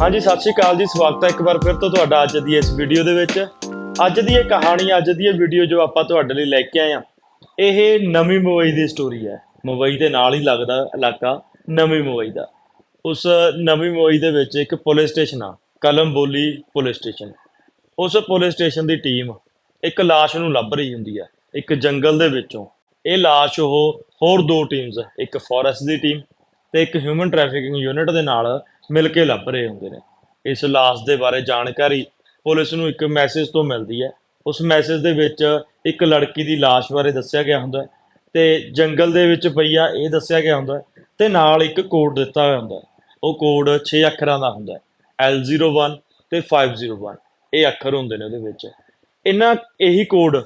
ਹਾਂਜੀ, ਸਤਿ ਸ਼੍ਰੀ ਅਕਾਲ ਜੀ। ਸਵਾਗਤ ਹੈ ਇੱਕ ਵਾਰ ਫਿਰ ਤੋਂ ਤੁਹਾਡਾ ਅੱਜ ਦੀ ਇਸ ਵੀਡੀਓ ਦੇ ਵਿੱਚ। ਅੱਜ ਦੀ ਇਹ ਕਹਾਣੀ, ਅੱਜ ਦੀ ਇਹ ਵੀਡੀਓ ਜੋ ਆਪਾਂ ਤੁਹਾਡੇ ਲਈ ਲੈ ਕੇ ਆਏ ਹਾਂ, ਇਹ ਨਵੀਂ ਮੁੰਬਈ ਦੀ ਸਟੋਰੀ ਹੈ। ਮੁੰਬਈ ਦੇ ਨਾਲ ਹੀ ਲੱਗਦਾ ਇਲਾਕਾ ਨਵੀਂ ਮੁੰਬਈ ਦਾ। ਉਸ ਨਵੀਂ ਮੁੰਬਈ ਦੇ ਵਿੱਚ ਇੱਕ ਪੁਲਿਸ ਸਟੇਸ਼ਨ ਆ ਕਲਮ ਬੋਲੀ ਪੁਲਿਸ ਸਟੇਸ਼ਨ। ਉਸ ਪੁਲਿਸ ਸਟੇਸ਼ਨ ਦੀ ਟੀਮ ਇੱਕ ਲਾਸ਼ ਨੂੰ ਲੱਭ ਰਹੀ ਹੁੰਦੀ ਹੈ, ਇੱਕ ਜੰਗਲ ਦੇ ਵਿੱਚੋਂ। ਇਹ ਲਾਸ਼ ਉਹ ਹੋਰ ਦੋ ਟੀਮਸ ਇੱਕ ਫੋਰੈਸਟ ਦੀ ਟੀਮ ਤੇ ਇੱਕ ਹਿਊਮਨ ਟ੍ਰੈਫਿਕਿੰਗ ਯੂਨਿਟ ਦੇ ਨਾਲ ਮਿਲ ਕੇ ਲੱਭ ਰਹੇ ਹੁੰਦੇ ਨੇ। ਇਸ ਲਾਸ਼ ਦੇ ਬਾਰੇ ਜਾਣਕਾਰੀ ਪੁਲਿਸ ਨੂੰ ਇੱਕ ਮੈਸੇਜ ਤੋਂ ਮਿਲਦੀ ਹੈ। ਉਸ ਮੈਸੇਜ ਦੇ ਵਿੱਚ ਇੱਕ ਲੜਕੀ ਦੀ ਲਾਸ਼ ਬਾਰੇ ਦੱਸਿਆ ਗਿਆ ਹੁੰਦਾ ਹੈ ਤੇ ਜੰਗਲ ਦੇ ਵਿੱਚ ਪਈ ਆ ਇਹ ਦੱਸਿਆ ਗਿਆ ਹੁੰਦਾ ਹੈ ਤੇ ਨਾਲ ਇੱਕ ਕੋਡ ਦਿੱਤਾ ਹੋਇਆ ਹੁੰਦਾ ਉਹ ਕੋਡ 6 ਅੱਖਰਾਂ ਦਾ ਹੁੰਦਾ ਹੈ। L01 ਤੇ 501 ਇਹ ਅੱਖਰ ਹੁੰਦੇ ਨੇ ਉਹਦੇ ਵਿੱਚ। ਇਹਨਾਂ ਇਹੀ ਕੋਡ,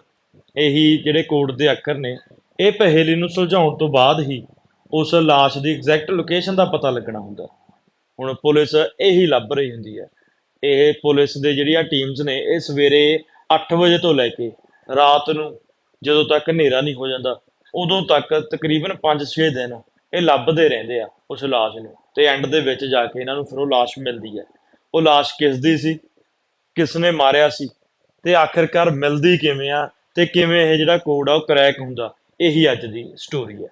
ਇਹੀ ਜਿਹੜੇ ਕੋਡ ਦੇ ਅੱਖਰ ਨੇ, ਇਹ ਪਹੇਲੀ ਨੂੰ ਸੁਲਝਾਉਣ ਤੋਂ ਬਾਅਦ ਹੀ ਉਸ ਲਾਸ਼ ਦੀ ਐਗਜ਼ੈਕਟ ਲੋਕੇਸ਼ਨ ਦਾ ਪਤਾ ਲੱਗਣਾ ਹੁੰਦਾ ਹੁਣ ਪੁਲਿਸ ਇਹੀ ਲੱਭ ਰਹੀ ਹੁੰਦੀ ਹੈ। ਇਹ ਪੁਲਿਸ ਦੇ ਜਿਹੜੀਆਂ ਟੀਮਸ ਨੇ, ਇਹ ਸਵੇਰੇ 8 ਵਜੇ ਤੋਂ ਲੈ ਕੇ ਰਾਤ ਨੂੰ ਜਦੋਂ ਤੱਕ ਹਨੇਰਾ ਨਹੀਂ ਹੋ ਜਾਂਦਾ, ਉਦੋਂ ਤੱਕ ਤਕਰੀਬਨ 5-6 ਦਿਨ ਇਹ ਲੱਭਦੇ ਰਹਿੰਦੇ ਆ ਉਸ ਲਾਸ਼ ਨੂੰ ਤੇ ਐਂਡ ਦੇ ਵਿੱਚ ਜਾ ਕੇ ਇਹਨਾਂ ਨੂੰ ਫਿਰ ਉਹ ਲਾਸ਼ ਮਿਲਦੀ ਹੈ। ਉਹ ਲਾਸ਼ ਕਿਸ ਦੀ ਸੀ? ਕਿਸ ਨੇ ਮਾਰਿਆ ਸੀ? ਤੇ ਆਖਿਰਕਾਰ ਮਿਲਦੀ ਕਿਵੇਂ ਆ? ਤੇ ਕਿਵੇਂ ਇਹ ਜਿਹੜਾ ਕੋਡ ਆ ਉਹ ਕਰੈਕ ਹੁੰਦਾ? ਇਹੀ ਅੱਜ ਦੀ ਸਟੋਰੀ ਹੈ।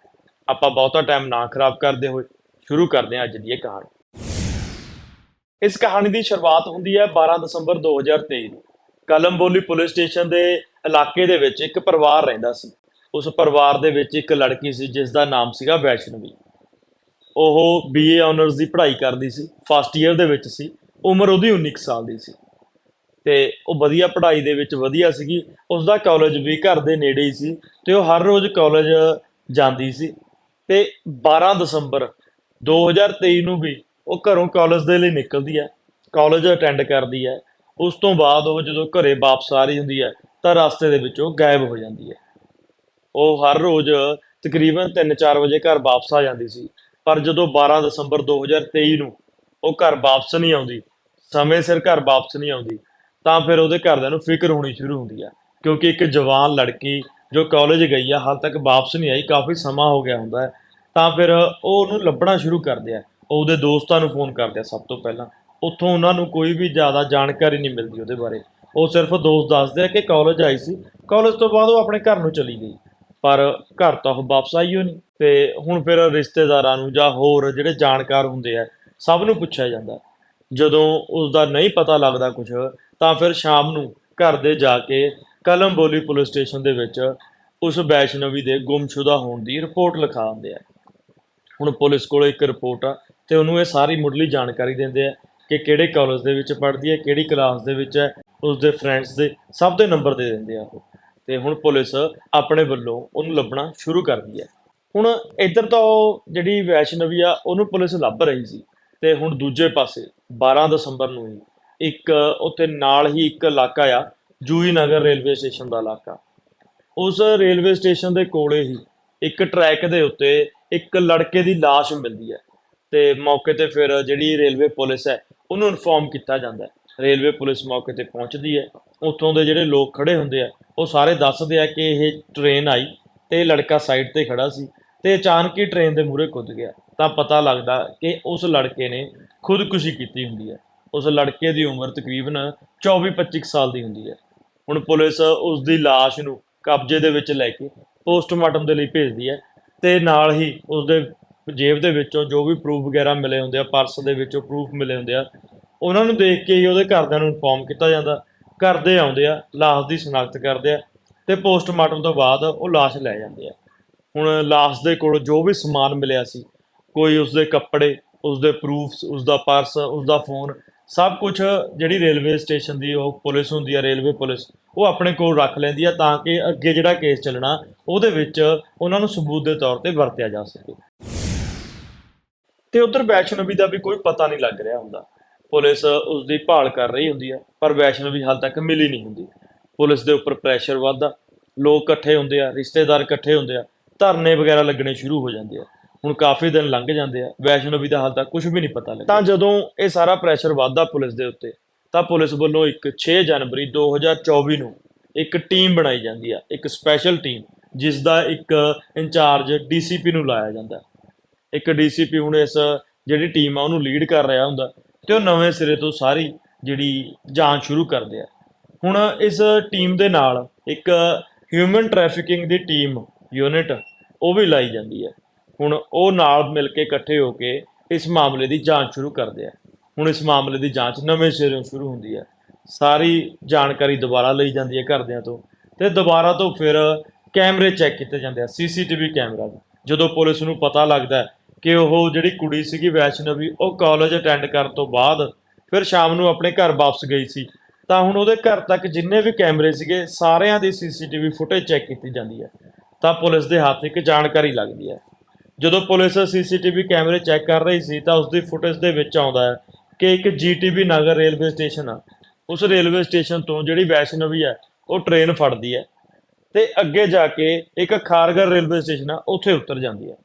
ਆਪਾਂ ਬਹੁਤਾ ਟਾਈਮ ਨਾ ਖਰਾਬ ਕਰਦੇ ਹੋਏ ਸ਼ੁਰੂ ਕਰਦੇ ਹਾਂ ਅੱਜ ਦੀ ਇਹ ਕਹਾਣੀ। ਇਸ ਕਹਾਣੀ ਦੀ ਸ਼ੁਰੂਆਤ ਹੁੰਦੀ ਹੈ 12 ਦਸੰਬਰ 2023 ਨੂੰ। ਕਲਮਬੋਲੀ ਪੁਲਿਸ ਸਟੇਸ਼ਨ ਦੇ ਇਲਾਕੇ ਦੇ ਵਿੱਚ ਇੱਕ ਪਰਿਵਾਰ ਰਹਿੰਦਾ ਸੀ। ਉਸ ਪਰਿਵਾਰ ਦੇ ਵਿੱਚ ਇੱਕ ਲੜਕੀ ਸੀ ਜਿਸ ਦਾ ਨਾਮ ਸੀਗਾ ਵੈਸ਼ਨਵੀ। ਉਹ ਬੀਏ ਆਨਰਸ ਦੀ ਪੜ੍ਹਾਈ ਕਰਦੀ ਸੀ ਫਸਟ ਈਅਰ ਦੇ ਵਿੱਚ ਸੀ। ਉਮਰ ਉਹਦੀ 19 ਕੁ ਸਾਲ ਦੀ ਸੀ। ਤੇ ਉਹ ਵਧੀਆ ਪੜ੍ਹਾਈ ਦੇ ਵਿੱਚ ਵਧੀਆ ਸੀਗੀ। ਉਸ ਦਾ ਕਾਲਜ ਵੀ ਘਰ ਦੇ ਨੇੜੇ ਹੀ ਸੀ ਤੇ ਉਹ ਹਰ ਰੋਜ਼ ਕਾਲਜ ਜਾਂਦੀ ਸੀ। ਤੇ 12 ਦਸੰਬਰ 2023 ਨੂੰ ਵੀ ਉਹ ਘਰੋਂ ਕਾਲਜ ਦੇ ਲਈ ਨਿਕਲਦੀ ਹੈ ਕਾਲਜ ਅਟੈਂਡ ਕਰਦੀ ਹੈ, ਉਸ ਤੋਂ ਬਾਅਦ ਉਹ ਜਦੋਂ ਘਰੇ ਵਾਪਸ ਆ ਰਹੀ ਹੁੰਦੀ ਹੈ, ਤਾਂ ਰਸਤੇ ਦੇ ਵਿੱਚ ਉਹ ਗਾਇਬ ਹੋ ਜਾਂਦੀ ਹੈ। ਉਹ ਹਰ ਰੋਜ਼ ਤਕਰੀਬਨ 3-4 ਵਜੇ ਘਰ ਵਾਪਸ ਆ ਜਾਂਦੀ ਸੀ, ਪਰ ਜਦੋਂ 12 ਦਸੰਬਰ 2023 ਨੂੰ ਉਹ ਘਰ ਵਾਪਸ ਨਹੀਂ ਆਉਂਦੀ, ਸਮੇਂ ਸਿਰ ਘਰ ਵਾਪਸ ਨਹੀਂ ਆਉਂਦੀ, ਤਾਂ ਫਿਰ ਉਹਦੇ ਘਰਦਿਆਂ ਨੂੰ ਫਿਕਰ ਹੋਣੀ ਸ਼ੁਰੂ ਹੁੰਦੀ ਹੈ, ਕਿਉਂਕਿ ਇੱਕ ਜਵਾਨ ਲੜਕੀ ਜੋ ਕਾਲਜ ਗਈ ਆ, ਹਾਲ ਤੱਕ ਵਾਪਸ ਨਹੀਂ ਆਈ, ਕਾਫੀ ਸਮਾਂ ਹੋ ਗਿਆ ਹੁੰਦਾ ਤਾਂ ਫਿਰ ਉਹ ਉਹਨੂੰ ਲੱਭਣਾ ਸ਼ੁਰੂ ਕਰਦੇ ਆ। ਉਹਦੇ ਦੋਸਤਾਂ ਨੂੰ ਫੋਨ ਕਰਦੇ ਆ ਸਭ ਤੋਂ ਪਹਿਲਾਂ। ਉੱਥੋਂ ਉਹਨਾਂ ਨੂੰ ਕੋਈ ਵੀ ਜ਼ਿਆਦਾ ਜਾਣਕਾਰੀ ਨਹੀਂ ਮਿਲਦੀ ਉਹਦੇ ਬਾਰੇ। ਉਹ ਸਿਰਫ ਦੋਸਤ ਦੱਸਦੇ ਆ ਕਿ ਕਾਲਜ ਆਈ ਸੀ। ਕਾਲਜ ਤੋਂ ਬਾਅਦ ਉਹ ਆਪਣੇ ਘਰ ਨੂੰ ਚਲੀ ਗਈ। ਪਰ ਘਰ ਤਾਂ ਉਹ ਵਾਪਸ ਆਈ ਹੋ ਨਹੀਂ। ਤੇ ਹੁਣ ਫਿਰ ਰਿਸ਼ਤੇਦਾਰਾਂ ਨੂੰ ਜਾਂ ਹੋਰ ਜਿਹੜੇ ਜਾਣਕਾਰ ਹੁੰਦੇ ਆ, ਸਭ ਨੂੰ ਪੁੱਛਿਆ ਜਾਂਦਾ। ਜਦੋਂ ਉਸ ਦਾ ਨਹੀਂ ਪਤਾ ਲੱਗਦਾ ਕੁਝ ਤਾਂ ਫਿਰ ਸ਼ਾਮ ਨੂੰ ਘਰ ਦੇ ਜਾ ਕੇ ਕਲਮਬੋਲੀ ਪੁਲਿਸ ਸਟੇਸ਼ਨ ਦੇ ਵਿੱਚ ਉਸ ਵੈਸ਼ਨਵੀ ਦੇ ਗੁੰਮਸ਼ੁਦਾ ਹੋਣ ਦੀ ਰਿਪੋਰਟ ਲਿਖਾ ਦਿੰਦੇ ਆ। ਹੁਣ ਪੁਲਿਸ ਕੋਲ ਇੱਕ ਰਿਪੋਰਟ ਆ। ਤੇ ਉਹਨੂੰ ਇਹ ਸਾਰੀ ਮੁੱਢਲੀ ਜਾਣਕਾਰੀ ਦਿੰਦੇ ਆ ਕਿ ਕਿਹੜੇ ਕਾਲਜ ਦੇ ਵਿੱਚ ਪੜ੍ਹਦੀ ਹੈ, ਕਿਹੜੀ ਕਲਾਸ ਦੇ ਵਿੱਚ ਹੈ, ਉਸਦੇ ਫਰੈਂਡਸ ਦੇ ਸਭ ਦੇ ਨੰਬਰ ਦੇ ਦਿੰਦੇ ਆ ਉਹ। ਤੇ ਹੁਣ ਪੁਲਿਸ ਆਪਣੇ ਵੱਲੋਂ ਉਹਨੂੰ ਲੱਭਣਾ ਸ਼ੁਰੂ ਕਰਦੀ ਹੈ। ਹੁਣ ਇੱਧਰ ਤਾਂ ਉਹ ਜਿਹੜੀ ਵੈਸ਼ਨਵੀ ਆ, ਉਹਨੂੰ ਪੁਲਿਸ ਲੱਭ ਰਹੀ ਸੀ। ਤੇ ਹੁਣ ਦੂਜੇ ਪਾਸੇ 12 ਦਸੰਬਰ ਨੂੰ ਹੀ, ਇੱਕ ਉੱਥੇ ਨਾਲ ਹੀ ਇੱਕ ਇਲਾਕਾ ਆ ਜੂਹੀ ਨਗਰ ਰੇਲਵੇ ਸਟੇਸ਼ਨ ਦਾ ਇਲਾਕਾ। ਉਸ ਰੇਲਵੇ ਸਟੇਸ਼ਨ ਦੇ ਕੋਲੇ ਹੀ ਇੱਕ ਟਰੈਕ ਦੇ ਉੱਤੇ ਇੱਕ ਲੜਕੇ ਦੀ ਲਾਸ਼ ਮਿਲਦੀ ਹੈ। ਤੇ ਮੌਕੇ ਤੇ ਫਿਰ ਜਿਹੜੀ ਰੇਲਵੇ ਪੁਲਿਸ ਹੈ, ਉਹਨੂੰ ਇਨਫੋਰਮ ਕੀਤਾ ਜਾਂਦਾ ਹੈ। ਰੇਲਵੇ ਪੁਲਿਸ ਮੌਕੇ ਤੇ ਪਹੁੰਚਦੀ ਹੈ। ਉੱਥੋਂ ਦੇ ਜਿਹੜੇ ਲੋਕ ਖੜੇ ਹੁੰਦੇ ਆ, ਉਹ ਸਾਰੇ ਦੱਸਦੇ ਆ ਕਿ ਇਹ ਟ੍ਰੇਨ ਆਈ ਤੇ ਇਹ ਲੜਕਾ ਸਾਈਡ ਤੇ ਖੜਾ ਸੀ ਤੇ ਅਚਾਨਕ ਹੀ ਟ੍ਰੇਨ ਦੇ ਮੂਹਰੇ ਕੁੱਦ ਗਿਆ। ਤਾਂ ਪਤਾ ਲੱਗਦਾ ਕਿ ਉਸ ਲੜਕੇ ਨੇ ਖੁਦਕੁਸ਼ੀ ਕੀਤੀ ਹੁੰਦੀ ਹੈ। ਉਸ ਲੜਕੇ ਦੀ ਉਮਰ ਤਕਰੀਬਨ 24-25 ਸਾਲ ਦੀ ਹੁੰਦੀ ਹੈ। ਹੁਣ ਪੁਲਿਸ ਉਸ ਦੀ ਲਾਸ਼ ਨੂੰ ਕਬਜ਼ੇ ਦੇ ਵਿੱਚ ਲੈ ਕੇ ਪੋਸਟਮਾਰਟਮ ਦੇ ਲਈ ਭੇਜਦੀ ਹੈ ਤੇ ਨਾਲ ਹੀ ਉਸ ਦੇ ਜੇਬ ਦੇ ਵਿੱਚੋਂ ਜੋ ਵੀ ਪ੍ਰੂਫ ਵਗੈਰਾ ਮਿਲੇ ਹੁੰਦੇ ਆ ਪਰਸ ਦੇ ਵਿੱਚੋਂ ਪ੍ਰੂਫ ਮਿਲੇ ਹੁੰਦੇ ਆ, ਉਹਨਾਂ ਨੂੰ ਦੇਖ ਕੇ ਹੀ ਉਹਦੇ ਘਰਦਿਆਂ ਨੂੰ ਇਨਫੋਰਮ ਕੀਤਾ ਜਾਂਦਾ। ਘਰ ਆਉਂਦੇ ਆ, ਲਾਸ਼ ਦੀ ਸ਼ਨਾਖਤ ਕਰਦੇ ਆ ਤੇ ਪੋਸਟਮਾਰਟਮ ਤੋਂ ਬਾਅਦ ਉਹ ਲਾਸ਼ ਲੈ ਜਾਂਦੇ ਆ। ਹੁਣ ਲਾਸ਼ ਦੇ ਕੋਲ ਜੋ ਵੀ ਸਮਾਨ ਮਿਲਿਆ ਸੀ, ਕੋਈ ਉਸਦੇ ਕੱਪੜੇ, ਉਸਦੇ ਪ੍ਰੂਫਸ ਉਸਦਾ ਪਰਸ ਉਸਦਾ ਫੋਨ ਸਭ ਕੁਝ ਜਿਹੜੀ ਰੇਲਵੇ ਸਟੇਸ਼ਨ ਦੀ ਉਹ ਪੁਲਿਸ ਹੁੰਦੀ ਆ ਰੇਲਵੇ ਪੁਲਿਸ, ਉਹ ਆਪਣੇ ਕੋਲ ਰੱਖ ਲੈਂਦੀ ਆ ਤਾਂ ਕਿ ਅੱਗੇ ਜਿਹੜਾ ਕੇਸ ਚੱਲਣਾ, ਉਹਦੇ ਵਿੱਚ ਉਹਨਾਂ ਨੂੰ ਸਬੂਤ ਦੇ ਤੌਰ ਤੇ ਵਰਤਿਆ ਜਾ ਸਕੇ। ਤੇ ਉਧਰ ਵੈਸ਼ਨਵੀ ਦਾ ਵੀ ਕੋਈ ਪਤਾ ਨਹੀਂ ਲੱਗ ਰਿਹਾ ਹੁੰਦਾ। ਪੁਲਿਸ ਉਸ ਦੀ ਭਾਲ ਕਰ ਰਹੀ ਹੁੰਦੀ ਹੈ ਪਰ ਵੈਸ਼ਨਵੀ ਹਾਲ ਤੱਕ ਮਿਲੀ ਨਹੀਂ ਹੁੰਦੀ। ਪੁਲਿਸ ਦੇ ਉੱਪਰ ਪ੍ਰੈਸ਼ਰ ਵੱਧਦਾ, ਲੋਕ ਇਕੱਠੇ ਹੁੰਦੇ ਆ, ਰਿਸ਼ਤੇਦਾਰ ਇਕੱਠੇ ਹੁੰਦੇ ਆ, ਧਰਨੇ ਵਗੈਰਾ ਲੱਗਣੇ ਸ਼ੁਰੂ ਹੋ ਜਾਂਦੇ ਆ। ਹੁਣ ਕਾਫੀ ਦਿਨ ਲੰਘ ਜਾਂਦੇ ਆ, ਵੈਸ਼ਨਵੀ ਦਾ ਹਾਲ ਤੱਕ ਕੁਝ ਵੀ ਨਹੀਂ ਪਤਾ ਲੱਗਦਾ ਤਾਂ ਜਦੋਂ ਇਹ ਸਾਰਾ ਪ੍ਰੈਸ਼ਰ ਵੱਧਦਾ ਪੁਲਿਸ ਦੇ ਉੱਤੇ, ਤਾਂ ਪੁਲਿਸ ਵੱਲੋਂ ਇੱਕ 6 ਜਨਵਰੀ 2024 ਨੂੰ ਇੱਕ ਟੀਮ ਬਣਾਈ ਜਾਂਦੀ ਆ, ਇੱਕ ਸਪੈਸ਼ਲ ਟੀਮ ਜਿਸ ਦਾ ਇੱਕ ਇੰਚਾਰਜ ਡੀਸੀਪੀ ਨੂੰ ਲਾਇਆ ਜਾਂਦਾ। ਇੱਕ ਡੀਸੀਪੀ ਹੁਣ ਇਸ, ਜਿਹੜੀ ਟੀਮ ਆ, ਉਹਨੂੰ ਲੀਡ ਕਰ ਰਿਹਾ ਹੁੰਦਾ ਤੇ ਉਹ ਨਵੇਂ ਸਿਰੇ ਤੋਂ ਸਾਰੀ ਜਿਹੜੀ ਜਾਂਚ ਸ਼ੁਰੂ ਕਰਦੇ ਆ। ਹੁਣ ਇਸ ਟੀਮ ਦੇ ਨਾਲ ਇੱਕ ਹਿਊਮਨ ਟ੍ਰੈਫਿਕਿੰਗ ਦੀ ਟੀਮ ਯੂਨਿਟ ਉਹ ਵੀ ਲਾਈ ਜਾਂਦੀ ਹੈ ਹੁਣ ਉਹ ਨਾਲ ਮਿਲ ਕੇ ਇਕੱਠੇ ਹੋ ਕੇ ਇਸ ਮਾਮਲੇ ਦੀ ਜਾਂਚ ਸ਼ੁਰੂ ਕਰਦੇ ਆ। ਹੁਣ ਇਸ ਮਾਮਲੇ ਦੀ ਜਾਂਚ ਨਵੇਂ ਸਿਰੋਂ ਸ਼ੁਰੂ ਹੁੰਦੀ ਹੈ ਸਾਰੀ ਜਾਣਕਾਰੀ ਦੁਬਾਰਾ ਲਈ ਜਾਂਦੀ ਹੈ ਘਰਦਿਆਂ ਤੋਂ ਤੇ ਦੁਬਾਰਾ ਤੋਂ ਫਿਰ ਕੈਮਰੇ ਚੈੱਕ ਕੀਤੇ ਜਾਂਦੇ ਆ, ਸੀਸੀਟੀਵੀ ਕੈਮਰਾ ਜਦੋਂ ਪੁਲਿਸ ਨੂੰ ਪਤਾ ਲੱਗਦਾ ਕਿ ਉਹ ਜਿਹੜੀ ਕੁੜੀ ਸੀਗੀ ਵੈਸ਼ਨਵੀ, ਉਹ ਕਾਲਜ ਅਟੈਂਡ ਕਰਨ ਤੋਂ ਬਾਅਦ ਫਿਰ ਸ਼ਾਮ ਨੂੰ ਆਪਣੇ ਘਰ ਵਾਪਸ ਗਈ ਸੀ। ਤਾਂ ਹੁਣ ਉਹਦੇ ਘਰ ਤੱਕ ਜਿੰਨੇ ਵੀ ਕੈਮਰੇ ਸੀਗੇ, ਸਾਰਿਆਂ ਦੀ ਸੀਸੀਟੀਵੀ ਫੁਟੇਜ ਚੈੱਕ ਕੀਤੀ ਜਾਂਦੀ ਹੈ। ਤਾਂ ਪੁਲਿਸ ਦੇ ਹੱਥ ਇੱਕ ਜਾਣਕਾਰੀ ਲੱਗਦੀ ਹੈ। ਜਦੋਂ ਪੁਲਿਸ ਸੀਸੀਟੀਵੀ ਕੈਮਰੇ ਚੈੱਕ ਕਰ ਰਹੀ ਸੀ, ਤਾਂ ਉਸ ਦੀ ਫੁਟੇਜ ਦੇ ਵਿੱਚ ਆਉਂਦਾ ਹੈ ਕਿ ਇੱਕ ਜੀਟੀਬੀ ਨਗਰ ਰੇਲਵੇ ਸਟੇਸ਼ਨ ਆ। ਉਸ ਰੇਲਵੇ ਸਟੇਸ਼ਨ ਤੋਂ ਜਿਹੜੀ ਵੈਸ਼ਨਵੀ ਹੈ, ਉਹ ਟ੍ਰੇਨ ਫੜਦੀ ਹੈ ਤੇ ਅੱਗੇ ਜਾ ਕੇ ਇੱਕ ਖਾਰਗਰ ਰੇਲਵੇ ਸਟੇਸ਼ਨ ਆ, ਉੱਥੇ ਉਤਰ ਜਾਂਦੀ ਹੈ।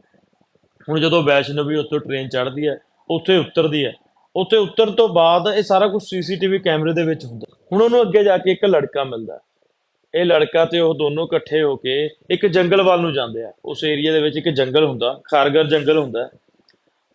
ਹੁਣ ਜਦੋਂ ਵੈਸ਼ਨਵੀ ਉੱਥੋਂ ਟ੍ਰੇਨ ਚੜ੍ਹਦੀ ਹੈ, ਉੱਥੇ ਉਤਰਦੀ ਹੈ, ਉੱਥੇ ਉਤਰਨ ਤੋਂ ਬਾਅਦ ਇਹ ਸਾਰਾ ਕੁਝ ਸੀਸੀਟੀਵੀ ਕੈਮਰੇ ਦੇ ਵਿੱਚ ਹੁੰਦਾ। ਹੁਣ ਉਹਨੂੰ ਅੱਗੇ ਜਾ ਕੇ ਇੱਕ ਲੜਕਾ ਮਿਲਦਾ ਇਹ ਲੜਕਾ ਤੇ ਉਹ ਦੋਨੋਂ ਇਕੱਠੇ ਹੋ ਕੇ ਇੱਕ ਜੰਗਲ ਵੱਲ ਨੂੰ ਜਾਂਦੇ ਆ। ਉਸ ਏਰੀਆ ਦੇ ਵਿੱਚ ਇੱਕ ਜੰਗਲ ਹੁੰਦਾ, ਖਾਰਗਰ ਜੰਗਲ ਹੁੰਦਾ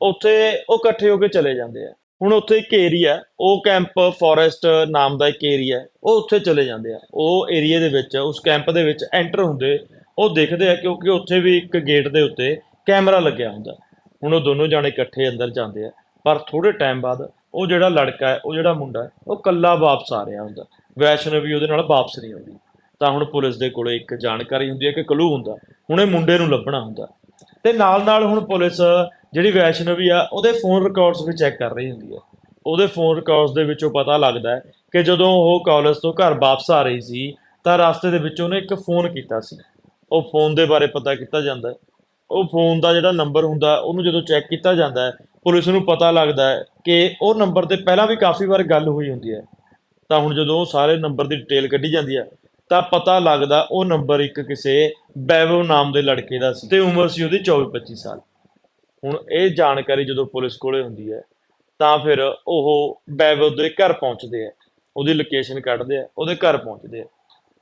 ਉੱਥੇ ਉਹ ਇਕੱਠੇ ਹੋ ਕੇ ਚਲੇ ਜਾਂਦੇ ਆ। ਹੁਣ ਉੱਥੇ ਇੱਕ ਏਰੀਆ ਉਹ ਕੈਂਪ ਫੋਰੈਸਟ ਨਾਮ ਦਾ ਇੱਕ ਏਰੀਆ ਉਹ ਉੱਥੇ ਚਲੇ ਜਾਂਦੇ ਆ। ਉਹ ਏਰੀਆ ਦੇ ਵਿੱਚ, ਉਸ ਕੈਂਪ ਦੇ ਵਿੱਚ ਐਂਟਰ ਹੁੰਦੇ, ਉਹ ਦੇਖਦੇ ਆ ਕਿਉਂਕਿ ਉੱਥੇ ਵੀ ਇੱਕ ਗੇਟ ਦੇ ਉੱਤੇ ਕੈਮਰਾ ਲੱਗਿਆ ਹੁੰਦਾ। ਹੁਣ ਉਹ ਦੋਨੋਂ ਜਾਣੇ ਇਕੱਠੇ ਅੰਦਰ ਜਾਂਦੇ ਆ। ਪਰ ਥੋੜੇ ਟਾਈਮ ਬਾਅਦ ਉਹ ਜਿਹੜਾ ਲੜਕਾ ਹੈ, ਉਹ ਜਿਹੜਾ ਮੁੰਡਾ ਹੈ, ਉਹ ਕੱਲਾ ਵਾਪਸ ਆ ਰਿਹਾ ਹੁੰਦਾ। ਵੈਸ਼ਨਵੀ ਉਹਦੇ ਨਾਲ ਵਾਪਸ ਨਹੀਂ ਆਉਂਦੀ। ਤਾਂ ਹੁਣ ਪੁਲਿਸ ਦੇ ਕੋਲੇ ਇੱਕ ਜਾਣਕਾਰੀ ਹੁੰਦੀ ਹੈ ਕਿ ਕਲੂ ਹੁੰਦਾ। ਹੁਣ ਇਹ ਮੁੰਡੇ ਨੂੰ ਲੱਭਣਾ ਹੁੰਦਾ। ਤੇ ਨਾਲ ਨਾਲ ਹੁਣ ਪੁਲਿਸ ਜਿਹੜੀ ਵੈਸ਼ਨਵੀ ਆ, ਉਹਦੇ ਫੋਨ ਰਿਕਾਰਡਸ ਵੀ ਚੈੱਕ ਕਰ ਰਹੀ ਹੁੰਦੀ ਹੈ। ਉਹਦੇ ਫੋਨ ਰਿਕਾਰਡਸ ਦੇ ਵਿੱਚੋਂ ਪਤਾ ਲੱਗਦਾ ਹੈ ਕਿ ਜਦੋਂ ਉਹ ਕਾਲਜ ਤੋਂ ਘਰ ਵਾਪਸ ਆ ਰਹੀ ਸੀ, ਤਾਂ ਰਸਤੇ ਦੇ ਵਿੱਚ ਉਹਨੇ ਇੱਕ ਫੋਨ ਕੀਤਾ ਸੀ। ਉਹ ਫੋਨ ਦੇ ਬਾਰੇ ਪਤਾ ਕੀਤਾ ਜਾਂਦਾ ਉਹ ਫੋਨ ਦਾ ਜਿਹੜਾ ਨੰਬਰ ਹੁੰਦਾ, ਉਹਨੂੰ ਜਦੋਂ ਚੈੱਕ ਕੀਤਾ ਜਾਂਦਾ ਹੈ, ਪੁਲਿਸ ਨੂੰ ਪਤਾ ਲੱਗਦਾ ਹੈ ਕਿ ਉਹ ਨੰਬਰ ਤੇ ਪਹਿਲਾਂ ਵੀ ਕਾਫੀ ਵਾਰ ਗੱਲ ਹੋਈ ਹੁੰਦੀ ਹੈ। ਤਾਂ ਹੁਣ ਜਦੋਂ ਉਹ ਸਾਰੇ ਨੰਬਰ ਦੀ ਡਿਟੇਲ ਕੱਢੀ ਜਾਂਦੀ ਹੈ, ਤਾਂ ਪਤਾ ਲੱਗਦਾ ਉਹ ਨੰਬਰ ਇੱਕ ਕਿਸੇ ਬੈਵੋ ਨਾਮ ਦੇ ਲੜਕੇ ਦਾ ਸੀ ਤੇ ਉਮਰ ਸੀ ਉਹਦੀ 24-25 ਸਾਲ। ਹੁਣ ਇਹ ਜਾਣਕਾਰੀ ਜਦੋਂ ਪੁਲਿਸ ਕੋਲੇ ਹੁੰਦੀ ਹੈ, ਤਾਂ ਫਿਰ ਉਹ ਬੈਵੋ ਦੇ ਘਰ ਪਹੁੰਚਦੇ ਆ ਉਹਦੀ ਲੋਕੇਸ਼ਨ ਕੱਢਦੇ ਆ ਉਹਦੇ ਘਰ ਪਹੁੰਚਦੇ ਆ